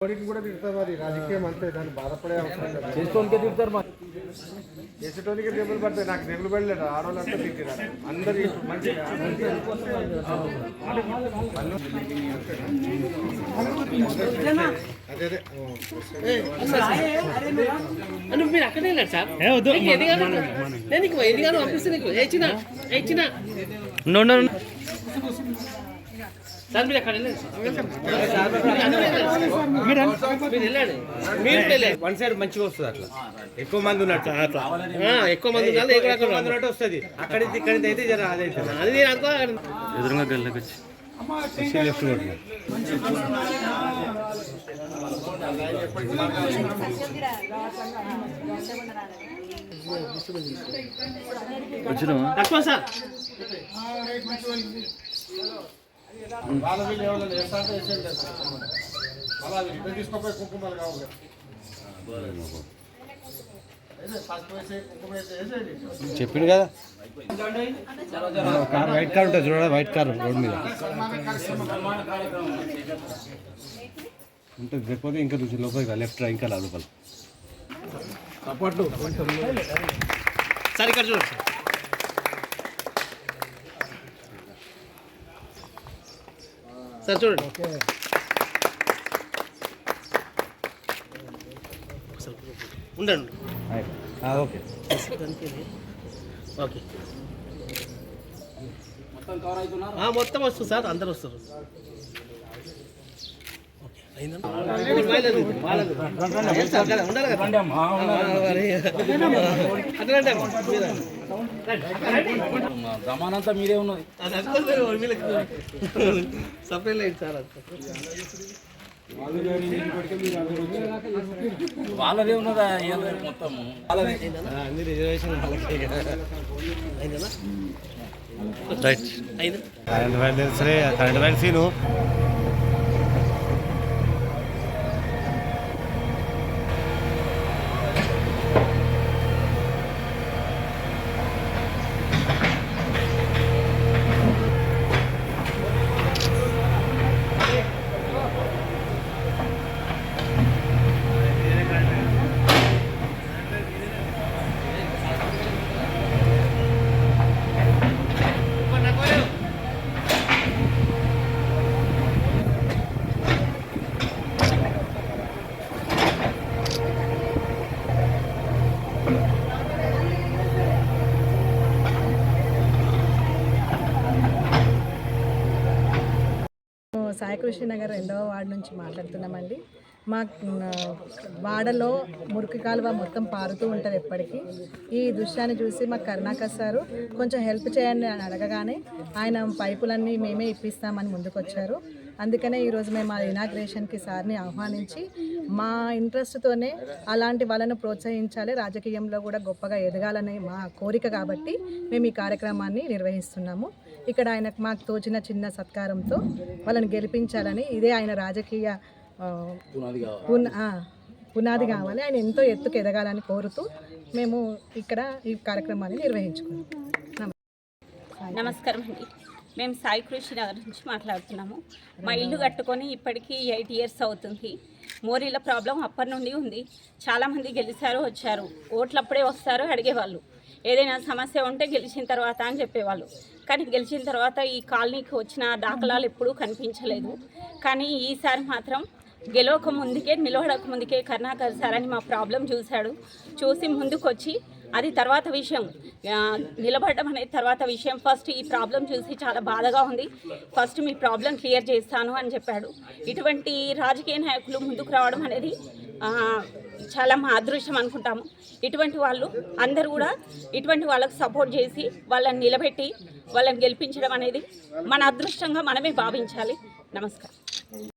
కూడా తిడతారు మరి. రాజకీయం అంతే దాన్ని బాధపడే అవసరం చేసుకోనికే తిడతారు మరి. చేసేటోనికి దెబ్బలు పడతాయి. నాకు దెబ్బలు పడలేదు ఆడవాళ్ళు అంతా తిట్టినారు. అందరు అదే అదే మీరు అక్కడే వెళ్ళాడు సార్ ఎదిగాను నేను నీకు. ఎదిగాను నీకు ఇచ్చిన ఇచ్చిన సార్ మీరు అక్కడ వెళ్ళండి సార్. మీరు వెళ్ళండి. మీరు కూడా వెళ్ళండి వన్ సైడ్ మంచిగా వస్తుంది అట్లా. ఎక్కువ మంది ఉన్నట్టు. అట్లా. ఆ, ఎక్కువ మంది ఎక్కువ మంది ఉన్నట్టు వస్తుంది. అక్కడి ఇక్కడి అయితే జర అది నేను అనుకో ఎదురుగా లెఫ్ట్ వచ్చినావా? లక్ష్మణ్ సార్. వాళ్ళ వీళ్ళు వేసేది లేదు. తీసుకోపోయి కుంకుమలు కావాలి వేసేది చెప్పిండు కదా. కార్ వైట్ కార్ ఉంటుంది చూడ వైట్ కార్ రోడ్ మీద. ఉంటుంది లేకపోతే ఇంకా రుచి లోపలికి లెఫ్ట్ ఇంకా రా లోపల. సార్ ఇక్కడ చూడండి సార్ చూడండి. ఉండండి. ఓకే. ఓకే. మొత్తం వస్తుంది సార్ అందరు వస్తారు. జమానంతా మీరే ఉన్నది సపరేట్ లైట్ సార్ వాళ్ళదే ఉన్నదా మొత్తం అన్ని రిజర్వేషన్ అయిందా అయిందా current wire current wire Seenu Saikrishna Nagar రెండవ వార్డు నుంచి మాట్లాడుతున్నామండి. మా వాడలో మురికి కాలువ మొత్తం పారుతూ ఉంటుంది ఎప్పటికీ. ఈ దృశ్యాన్ని చూసి మా కరుణాకర్ సారు కొంచెం హెల్ప్ చేయండి అని అడగగానే ఆయన పైపులన్నీ మేమే ఇప్పిస్తామని ముందుకొచ్చారు. అందుకనే ఈరోజు మేము ఆ ఇనాగ్రేషన్కి సార్ని ఆహ్వానించి మా ఇంట్రెస్ట్తోనే అలాంటి వాళ్ళను ప్రోత్సహించాలి రాజకీయంలో కూడా గొప్పగా ఎదగాలనే మా కోరిక కాబట్టి మేము ఈ కార్యక్రమాన్ని నిర్వహిస్తున్నాము. ఇక్కడ ఆయనకు మాకు తోచిన చిన్న సత్కారంతో వాళ్ళని గెలిపించాలని ఇదే ఆయన రాజకీయ పునాది కావాలి. ఆయన ఎంతో ఎత్తుకు ఎదగాలని కోరుతూ మేము ఇక్కడ ఈ కార్యక్రమాన్ని నిర్వహించుకున్నాం. నమస్కారం అండి. మేము సాయి కృషి నగర్ నుంచి మాట్లాడుతున్నాము. మా ఇల్లు కట్టుకొని ఇప్పటికీ ఎయిట్ ఇయర్స్ అవుతుంది. మోరీల ప్రాబ్లం అప్పటి నుండి ఉంది. చాలామంది గెలిచారు వచ్చారు. ఓట్లప్పుడే వస్తారు అడిగేవాళ్ళు. ఏదైనా సమస్య ఉంటే గెలిచిన తర్వాత అని చెప్పేవాళ్ళు. కానీ గెలిచిన తర్వాత ఈ కాలనీకి వచ్చిన దాఖలాలు ఎప్పుడూ కనిపించలేదు. కానీ ఈసారి మాత్రం గెలవక ముందుకే నిలబడక ముందుకే కర్ణాకర్ సార్ అని మా ప్రాబ్లం చూశాడు. చూసి ముందుకొచ్చి అది తర్వాత విషయం. నిలబడడం అనేది తర్వాత విషయం. ఫస్ట్ ఈ ప్రాబ్లం చూసి చాలా బాధగా ఉంది. ఫస్ట్ మీ ప్రాబ్లం క్లియర్ చేస్తాను అని చెప్పాడు. ఇటువంటి రాజకీయ నాయకులు ముందుకు రావడం అనేది చాలా మా అదృష్టం అనుకుంటాము. ఇటువంటి వాళ్ళు అందరూ కూడా ఇటువంటి వాళ్ళకు సపోర్ట్ చేసి వాళ్ళని నిలబెట్టి వాళ్ళని గెలిపించడం అనేది మన అదృష్టంగా మనమే భావించాలి. నమస్కారం.